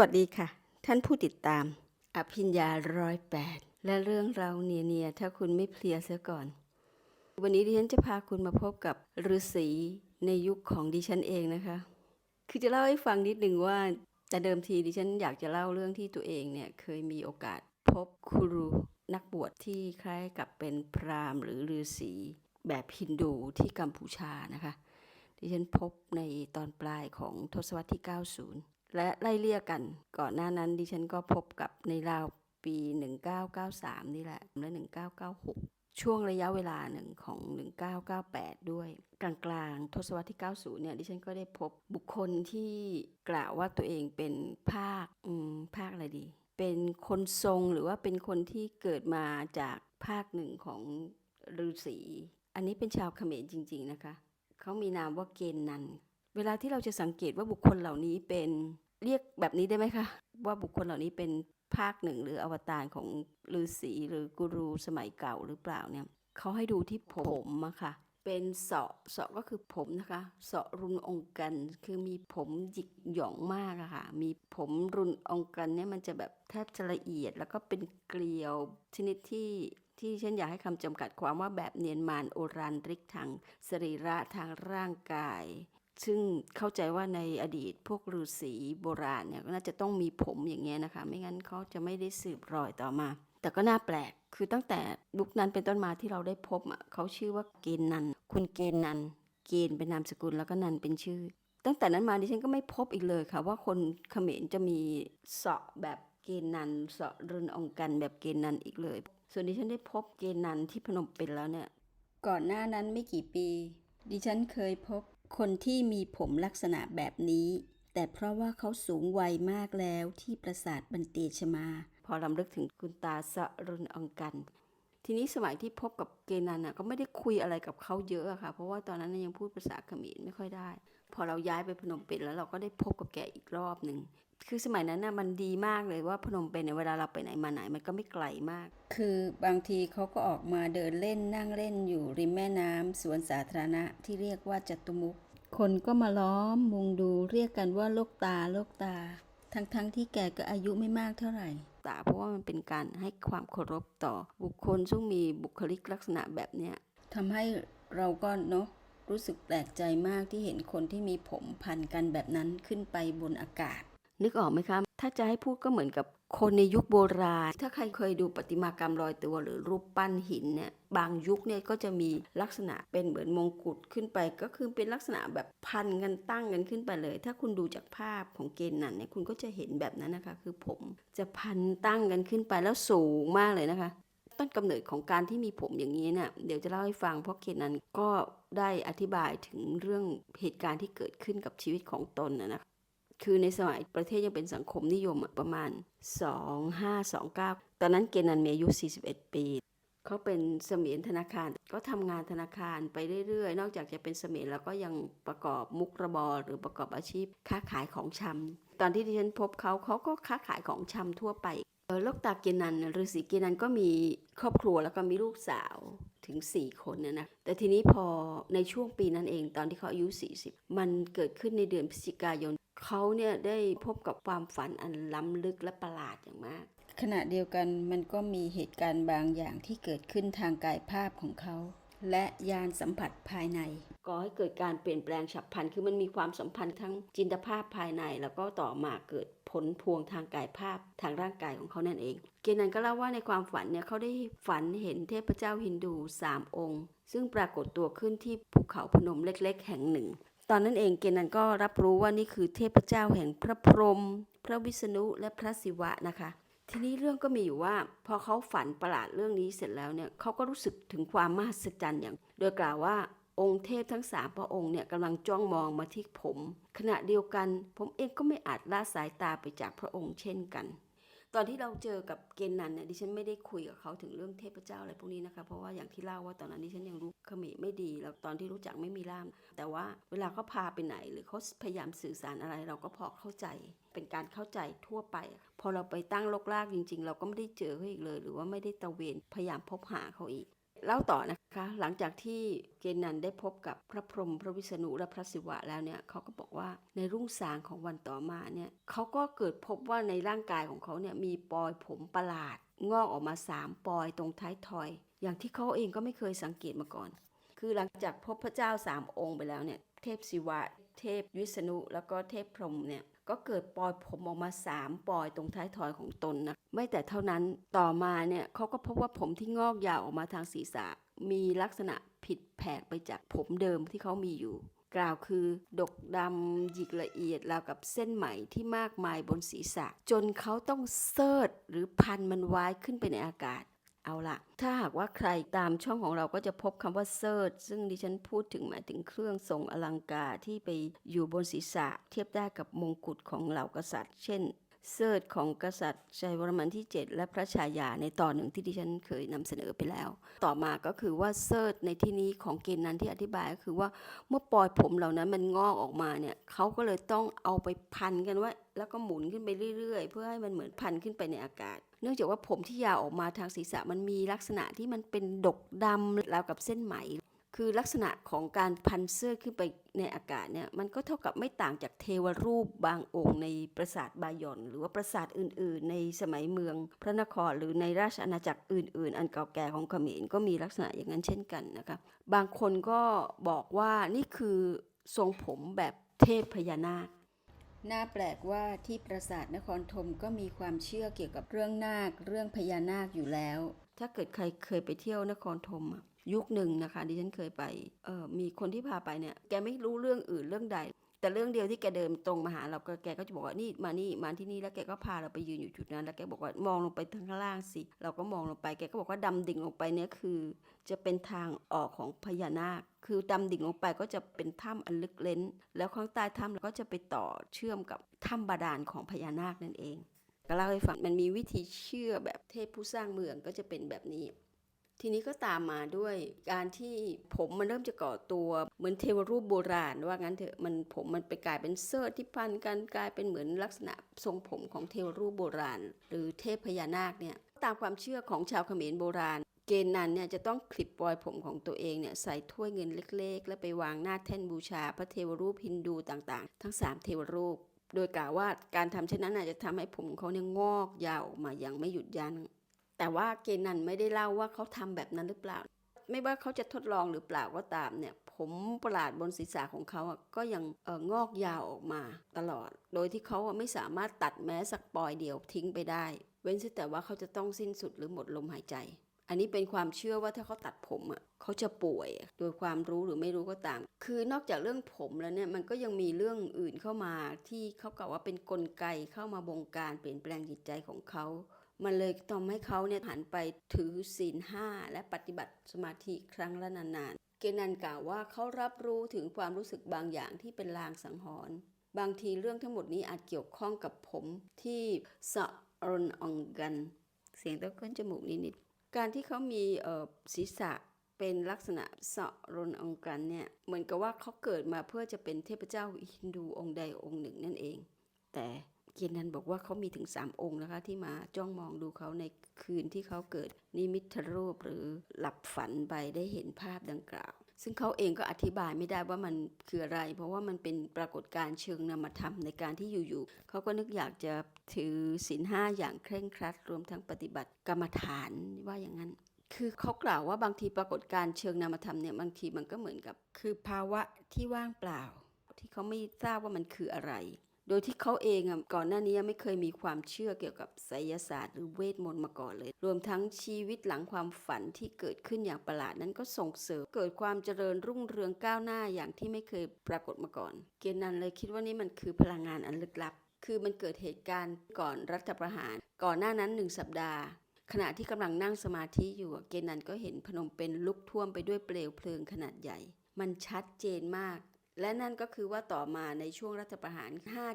วัสดีค่ะ ท่านผู้ติดตาม อภิญญาร้อยแปดและเรื่องเราเนียเนียๆถ้าคุณไม่เพลียเสียก่อน วันนี้ดิฉันจะพาคุณมาพบกับฤาษีในยุคของดิฉันเองนะคะ คือจะเล่าให้ฟังนิดนึงว่าแต่เดิมทีดิฉันอยากจะเล่าเรื่องที่ตัวเองเนี่ยเคยมีโอกาสพบครูนักบวชที่คล้ายกับเป็นพราหมณ์หรือฤาษีแบบฮินดูที่กัมพูชานะคะ ดิฉันพบในตอนปลายของทศวรรษที่ 90 และไล่เลี่ยกัน ก่อนหน้านั้นดิฉันก็พบกับในราวปี 1993 นี่แหละ และ 1996 ช่วงระยะเวลาหนึ่งของ 1998 ด้วย กลางๆ ทศวรรษที่ 90 เนี่ย ดิฉันก็ได้พบบุคคลที่กล่าวว่าตัวเองเป็นภาค อืม ภาคอะไรดี เป็นคนทรงหรือว่าเป็นคนที่เกิดมาจากภาคหนึ่งของฤาษีอันนี้เป็นชาวเขมรจริง ๆ นะคะ เขามีนามว่าเกณฑ์นัน เวลาที่เราจะสังเกตว่าบุคคลเหล่านี้เป็น เรียกแบบนี้ได้ไหมคะ ว่าบุคคลเหล่านี้เป็นภาคหนึ่งหรืออวตารของฤาษีหรือกูรูสมัยเก่าหรือเปล่าเนี่ยเขาให้ดูที่ผมอะค่ะ เป็นเสาะเสาะก็คือผมนะคะเสาะรุนองกัน คือมีผมหยิกหยองมากอะค่ะ มีผมรุนองกันเนี่ยมันจะแบบแทบจะละเอียด แล้วก็เป็นเกลียวชนิดที่ที่ฉันอยากให้คำจำกัดความว่าแบบเนียนมานโอรันริกทางสรีระทางร่างกาย ซึ่งเข้าใจว่าในอดีตพวกฤาษีโบราณเนี่ยก็น่าจะต้องมีผมอย่างเงี้ยนะคะ ไม่งั้นเขาจะไม่ได้สืบรอยต่อมา แต่ก็น่าแปลกคือตั้งแต่ยุคนั้นเป็นต้นมาที่เราได้พบอะเขาชื่อว่าเกณฑ์นัน คุณเกณฑ์นัน เกณฑ์เป็นนามสกุลแล้วก็นันเป็นชื่อ ตั้งแต่นั้นมาดิฉันก็ไม่พบอีกเลยค่ะ ว่าคนเขมรจะมีเสาะแบบเกณฑ์นันเสาะรุนองกันแบบเกณฑ์นันอีกเลย ส่วนดิฉันได้พบเกณฑ์นันที่พนมเปญแล้วเนี่ยก่อนหน้านั้นไม่กี่ปี ดิฉันเคยพบ คนที่มีผมลักษณะแบบนี้ แต่เพราะว่าเขาสูงวัยมากแล้วที่ปราสาทบันเตชมา พอลำลึกถึงคุณตาสะรุนองกัน ทีนี้สมัยที่พบกับเกนันน่ะก็ไม่ได้คุยอะไรกับเขาเยอะอะค่ะ เพราะว่าตอนนั้นยังพูดภาษาเขมรไม่ค่อยได้ พอเราย้ายไปพนมเปญแล้วเราก็ได้พบกับแกอีกรอบหนึ่งคือสมัยนั้นน่ะมันดีมากเลยว่าพนมเปญเนี่ยเวลาเราไปไหนมาไหนมันก็ไม่ไกลมาก คือบางทีเขาก็ออกมาเดินเล่นนั่งเล่นอยู่ริมแม่น้ำสวนสาธารณะที่เรียกว่าจตุมุก คนก็มาล้อมมุงดูเรียกกันว่าโลกตาโลกตา ทั้งๆที่แกก็อายุไม่มากเท่าไหร่ตาเพราะว่ามันเป็นการให้ความเคารพต่อบุคคลซึ่งมีบุคลิกลักษณะแบบเนี้ยทำให้เราก็เนาะรู้สึกแปลกใจมากที่เห็นคนที่มีผมพันกันแบบนั้นขึ้นไปบนอากาศ นึกออกไหมคะ ถ้าจะให้พูดก็เหมือนกับ คนในยุคโบราณ ถ้าใครเคยดูประติมากรรมลอยตัวหรือรูปปั้นหินเนี่ยบางยุคเนี่ยก็จะมีลักษณะเป็นเหมือนมงกุฎขึ้นไป ก็คือเป็นลักษณะแบบพันกันตั้งกันขึ้นไปเลย ถ้าคุณดูจากภาพของเกณฑ์นั้นเนี่ยคุณก็จะเห็นแบบนั้นนะคะ คือผมจะพันตั้งกันขึ้นไปแล้วสูงมากเลยนะคะ ต้นกำเนิดของการที่มีผมอย่างนี้เนี่ยเดี๋ยวจะเล่าให้ฟังเพราะเคนนั้นก็ได้อธิบายถึงเรื่องเหตุการณ์ที่เกิดขึ้นกับชีวิตของตนนะนะคะ คือในสมัยประเทศยังเป็นสังคมนิยมประมาณ 2529 ตอนนั้นเกนันมีอายุ 41 ปีเขาเป็นเสมียนธนาคาร ก็ทำงานธนาคารไปเรื่อยๆ นอกจากจะเป็นเสมียนแล้วก็ยังประกอบมุกระบอหรือประกอบอาชีพ ค้าขายของชำตอนที่ดิฉันพบเขาเขาก็ค้าขายของชำทั่วไปเออโลกตาเกนันฤาษีเกนันก็มีครอบครัวแล้วก็มีลูกสาว ถึง 4 คนนะนะแต่ทีนี้พอในช่วงปีนั้นเองตอนที่เขาอายุ 40 มันเกิดขึ้นในเดือนพฤศจิกายน เขาเนี่ยได้พบกับความฝันอันล้ำลึกและประหลาดอย่างมาก ขณะเดียวกันมันก็มีเหตุการณ์บางอย่างที่เกิดขึ้นทางกายภาพของเขา และยานสัมผัสภายในก่อให้เกิดการเปลี่ยนแปลงฉับพลัน คือมันมีความสัมพันธ์ทั้งจินตภาพภายใน แล้วก็ต่อมาเกิด ผลพวงทางกายภาพทางร่างกายของเขานั่นเอง เกนันก็เล่าว่าในความฝันเนี่ยเขาได้ฝันเห็นเทพเจ้าฮินดูสามองค์ ซึ่งปรากฏตัวขึ้นที่ภูเขาพนมเล็ก ๆ แห่งหนึ่ง ตอนนั้นเองเกนันก็รับรู้ว่านี่คือเทพเจ้าแห่งพระพรหมพระวิษณุและพระศิวะนะคะทีนี้เรื่องก็มีอยู่ว่า พอเขาฝันประหลาดเรื่องนี้เสร็จแล้วเนี่ยเขาก็รู้สึกถึงความมหัศจรรย์อย่าง โดยกล่าวว่า องค์เทพทั้งสามพระองค์เนี่ยกำลังจ้องมองมาที่ผม ขณะเดียวกันผมเองก็ไม่อาจละสายตาไปจากพระองค์เช่นกัน ตอนที่เราเจอกับเกณฑ์นันเนี่ยดิฉันไม่ได้คุยกับเขาถึงเรื่องเทพเจ้าอะไรพวกนี้นะคะเพราะว่าอย่างที่เล่าว่าตอนนั้นดิฉันยังรู้เขมรไม่ดีแล้วตอนที่รู้จักไม่มีล่าม แต่ว่าเวลาเขาพาไปไหน หรือเขาพยายามสื่อสารอะไรเราก็พอเข้าใจ เป็นการเข้าใจทั่วไป พอเราไปตั้งลกลากจริง ๆ เราก็ไม่ได้เจอเขาอีกเลย หรือว่าไม่ได้ตะเวนพยายามพบหาเขาอีก เล่าต่อนะคะ หลังจากที่เกณันได้พบกับพระพรหมพระวิษณุและพระศิวะแล้วเนี่ยเขาก็บอกว่าในรุ่งสางของวันต่อมาเนี่ยเขาก็เกิดพบว่าในร่างกายของเขาเนี่ยมีปอยผมประหลาด งอกออกมาสามปอยตรงท้ายทอย อย่างที่เขาเองก็ไม่เคยสังเกตมาก่อน คือหลังจากพบพระเจ้าสามองค์ไปแล้วเนี่ยเทพศิวะ เทพวิษณุแล้วก็เทพพรหมเนี่ย ก็เกิดปลอยผมออกมาสามปลอยตรงท้ายทอยของตนนะไม่แต่เท่านั้นต่อมาเนี่ยเขาก็พบว่าผมที่งอกยาวออกมาทางศีรษะ มีลักษณะผิดแผกไปจากผมเดิมที่เขามีอยู่ กล่าวคือ ดกดำหยิกละเอียดราวกับเส้นไหมที่มากมายบนศีรษะ จนเขาต้องเซิร์ชหรือพันมันไว้ขึ้นไปในอากาศ เอาละถ้าหากว่าใครตามช่องของเราก็จะพบคำว่าเซิร์ชซึ่งดิฉันพูดถึงหมายถึงเครื่องทรงอลังการที่ไปอยู่บนศีรษะ เทียบได้กับมงกุฎของเหล่ากษัตริย์ เช่น เซิร์ชของกษัตริย์ชัยวรมันที่ 7 และพระชายาในตอนหนึ่งที่ดิฉันเคยนำเสนอไปแล้ว ต่อมาก็คือว่าเซิร์ชในที่นี้ของเกณฑ์นั้นที่อธิบายก็คือว่าเมื่อปล่อยผมเหล่านั้นมันงอกออกมาเนี่ยเขาก็เลยต้องเอาไปพันกันไว้แล้วก็หมุนขึ้นไปเรื่อย ๆ เพื่อให้มันเหมือนพันขึ้นไปในอากาศ เนื่องจากว่าผมที่ยาวออกมาทางศีรษะมันมีลักษณะที่มันเป็นดกดำราวกับเส้นไหม คือลักษณะของการพันเสื้อขึ้นไปในอากาศเนี่ยมันก็เท่ากับไม่ต่างจากเทวรูปบางองค์ในปราสาทบายอนหรือว่าปราสาทอื่น ๆ ในสมัยเมืองพระนครหรือในราชอาณาจักรอื่น ๆ อันเก่าแก่ของเขมรก็มีลักษณะอย่างนั้นเช่นกันนะคะบางคนก็บอกว่านี่คือทรงผมแบบเทพพญานาค น่าแปลกว่าที่ปราสาทนครธมก็มีความเชื่อเกี่ยวกับเรื่องนาค เรื่องพญานาคอยู่แล้ว ถ้าเกิดใครเคยไปเที่ยวนครธมยุคหนึ่งนะคะ ดิฉันเคยไปเออมีคนที่พาไปเนี่ย แกไม่รู้เรื่องอื่นเรื่องใด แต่เรื่องเดียวที่แกเดินตรงมาหาเราก็แกก็จะบอกว่านี่มานี่มาที่นี่แล้วแกก็พาเราไปยืนอยู่จุดนั้น แล้วแกบอกว่ามองลงไปทางข้างล่างสิเราก็มองลงไปแกก็บอกว่าดำดิ่งลงไปเนี่ยคือ จะเป็นทางออกของพญานาคคือดำดิ่งลงไปก็จะเป็นถ้ำอันลึกเล้น แล้วข้างใต้ถ้ำเราก็จะไปต่อเชื่อมกับถ้ำบาดาลของพญานาคนั่นเองก็เล่าให้ฟังมันมีวิธีเชื่อแบบเทพผู้สร้างเมืองก็จะเป็นแบบนี้ ทีนี้ก็ตามมาด้วยการที่ผมมันเริ่มจะก่อตัวเหมือนเทวรูปโบราณ ว่างั้นเถอะมันผมมันไปกลายเป็นเสื้อที่พันกันกลายเป็นเหมือนลักษณะทรงผมของเทวรูปโบราณ หรือเทพพญานาคเนี่ยตามความเชื่อของชาวเขมรโบราณ เกณฑ์นั้นเนี่ยจะต้องคลิปปลอยผมของตัวเองเนี่ยใส่ถ้วยเงินเล็กๆ แล้วไปวางหน้าแท่นบูชาพระเทวรูปฮินดูต่างๆ ทั้ง 3 เทวรูป โดยกล่าวว่าการทำเช่นนั้นอาจจะทำให้ผมของเขาเนี่ยงอกยาวออกมาอย่างไม่หยุดยัง้ง แต่ว่าเกนันไม่ได้เล่าว่าเขาทำแบบนั้นหรือเปล่า ไม่ว่าเขาจะทดลองหรือเปล่าก็ตามเนี่ย ผมประหลาดบนศีรษะของเขาอะก็ยังเอองอกยาวออกมาตลอด โดยที่เขาไม่สามารถตัดแม้สักปลอยเดียวทิ้งไปได้ เว้นแต่ว่าเขาจะต้องสิ้นสุดหรือหมดลมหายใจอันนี้เป็นความเชื่อว่าถ้าเขาตัดผมอะเขาจะป่วยโดยความรู้หรือไม่รู้ก็ตาม คือนอกจากเรื่องผมแล้วเนี่ยมันก็ยังมีเรื่องอื่นเข้ามาที่เขากล่าวว่าเป็นนกลไกเข้ามาบงการเปลี่ยนแปลงจิตใจของเขา มันเลยทำให้เขาเนี่ยหันไปถือศีลห้าและปฏิบัติสมาธิครั้งละนานๆ เกนันกล่าวว่าเขารับรู้ถึงความรู้สึกบางอย่างที่เป็นลางสังหรณ์บางทีเรื่องทั้งหมดนี้อาจเกี่ยวข้องกับผมที่สะรนองกัน เสียงต้องก้นจมูกนิดๆการที่เขามีศีรษะเป็นลักษณะสะรนองกันเนี่ยเหมือนกับว่าเขาเกิดมาเพื่อจะเป็นเทพเจ้าฮินดูองค์ใดองค์หนึ่งนั่นเอง แต่ เกียรตินันบอกว่าเขามีถึง 3 องค์นะคะ ที่มาจ้องมองดูเขาในคืนที่เขาเกิดนิมิตรูปหรือหลับฝันไปได้เห็นภาพดังกล่าว ซึ่งเขาเองก็อธิบายไม่ได้ว่ามันคืออะไร เพราะว่ามันเป็นปรากฏการณ์เชิงนามธรรมในการที่อยู่ๆเขาก็นึกอยากจะถือศีลห้าอย่างเคร่งครัด รวมทั้งปฏิบัติกรรมฐานว่าอย่างนั้นคือเขากล่าวว่าบางทีปรากฏการณ์เชิงนามธรรมเนี่ยบางทีมันก็เหมือนกับ คือภาวะที่ว่างเปล่า ที่เขาไม่ทราบว่ามันคืออะไร โดยที่เขาเองอะก่อนหน้านี้ไม่เคยมีความเชื่อเกี่ยวกับไสยศาสตร์หรือเวทมนต์มาก่อนเลย รวมทั้งชีวิตหลังความฝันที่เกิดขึ้นอย่างประหลาดนั้นก็ส่งเสริมเกิดความเจริญรุ่งเรืองก้าวหน้าอย่างที่ไม่เคยปรากฏมาก่อน เกณฑ์นันเลยคิดว่านี่มันคือพลังงานอันลึกลับ คือมันเกิดเหตุการณ์ก่อนรัฐประหาร ก่อนหน้านั้นหนึ่งสัปดาห์ขณะที่กำลังนั่งสมาธิอยู่เกณฑ์นันก็เห็นพนมเป็นลุกท่วมไปด้วยเปลวเพลิงขนาดใหญ่ มันชัดเจนมาก และนั่นก็คือว่าต่อมาในช่วงรัฐประหาร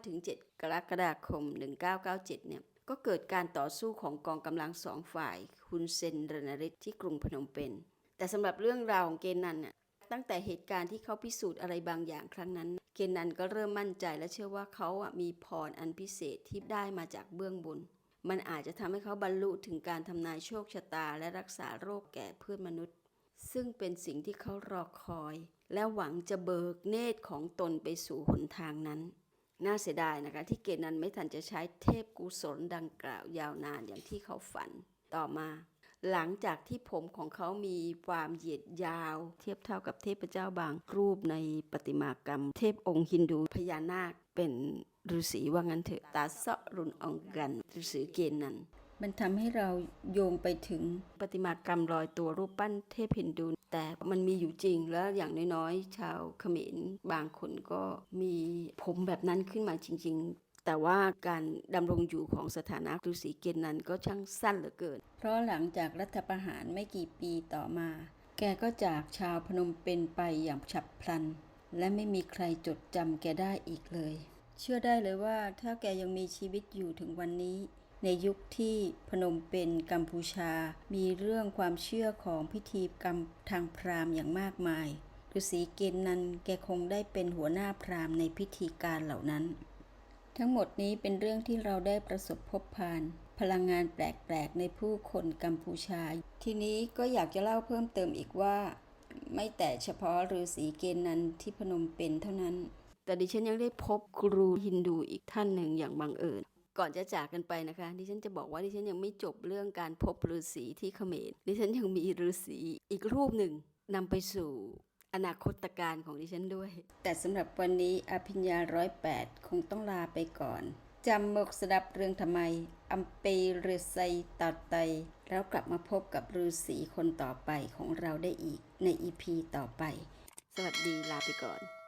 5-7 กรกฎาคม 1997 เนี่ย ก็เกิดการต่อสู้ของกองกำลังสองฝ่ายฮุนเซนรณฤทธิ์ที่กรุงพนมเปญ แต่สำหรับเรื่องราวของเกณฑ์นันน่ะ ตั้งแต่เหตุการณ์ที่เขาพิสูจน์อะไรบางอย่างครั้งนั้น เกณฑ์นันก็เริ่มมั่นใจและเชื่อว่าเขาอะมีพรอันพิเศษที่ได้มาจากเบื้องบน มันอาจจะทำให้เขาบรรลุถึงการทำนายโชคชะตา และรักษาโรคแก่เพื่อนมนุษย์ ซึ่งเป็นสิ่งที่เขารอคอย และหวังจะเบิกเนตรของตนไปสู่หนทางนั้น น่าเสียดายนะคะที่เกณฑ์นั้นไม่ทันจะใช้เทพกุศลดังกล่าวยาวนานอย่างที่เขาฝันต่อมา หลังจากที่ผมของเขามีความเหยียดยาว เทียบเท่ากับเทพเจ้าบางรูปในประติมากรรม เทพองค์ฮินดูพญานาคเป็นฤาษีว่างั้นเถอะตาเซาะรุนองกันฤาษีเกณฑ์นั้น มันทำให้เราโยงไปถึงประติมากรรมรอยตัวรูปปั้นเทพฮินดู แต่มันมีอยู่จริงแล้วอย่างน้อยๆ ชาวเขมรบางคนก็มีผมแบบนั้นขึ้นมาจริง ๆ แต่ว่าการดำรงอยู่ของสถานะฤาษีเกณฑ์นั้นก็ช่างสั้นเหลือเกิน เพราะหลังจากรัฐประหารไม่กี่ปีต่อมา แกก็จากชาวพนมเปญไปอย่างฉับพลัน และไม่มีใครจดจำแกได้อีกเลย เชื่อได้เลยว่าถ้าแกยังมีชีวิตอยู่ถึงวันนี้ ในยุคที่พนมเปญกัมพูชา มีเรื่องความเชื่อของพิธีกรรมทางพราหมณ์อย่างมากมายฤาษีเกณฑ์นั้นแกคงได้เป็นหัวหน้าพราหมณ์ในพิธีการเหล่านั้น ทั้งหมดนี้เป็นเรื่องที่เราได้ประสบพบผ่าน พลังงานแปลกๆ ในผู้คนกัมพูชา ทีนี้ก็อยากจะเล่าเพิ่มเติมอีกว่า ไม่แต่เฉพาะฤาษีเกณฑ์นั้นที่พนมเปญเท่านั้น แต่ดิฉันยังได้พบครูฮินดูอีกท่านหนึ่งอย่างบังเอิญ ก่อนจะจากกันไปนะคะ ดิฉันจะบอกว่าดิฉันยังไม่จบเรื่องการพบฤาษีที่เขมร ดิฉันยังมีฤาษีอีกรูปหนึ่งนำไปสู่อนาคตการของดิฉันด้วย แต่สำหรับวันนี้อภิญญาร้อยแปดคงต้องลาไปก่อนจำหมกสดับเรื่องทำไมอัมเปฤไซตัดไต แล้วกลับมาพบกับฤาษีคนต่อไปของเราได้อีกในอีพีต่อไป สวัสดีลาไปก่อน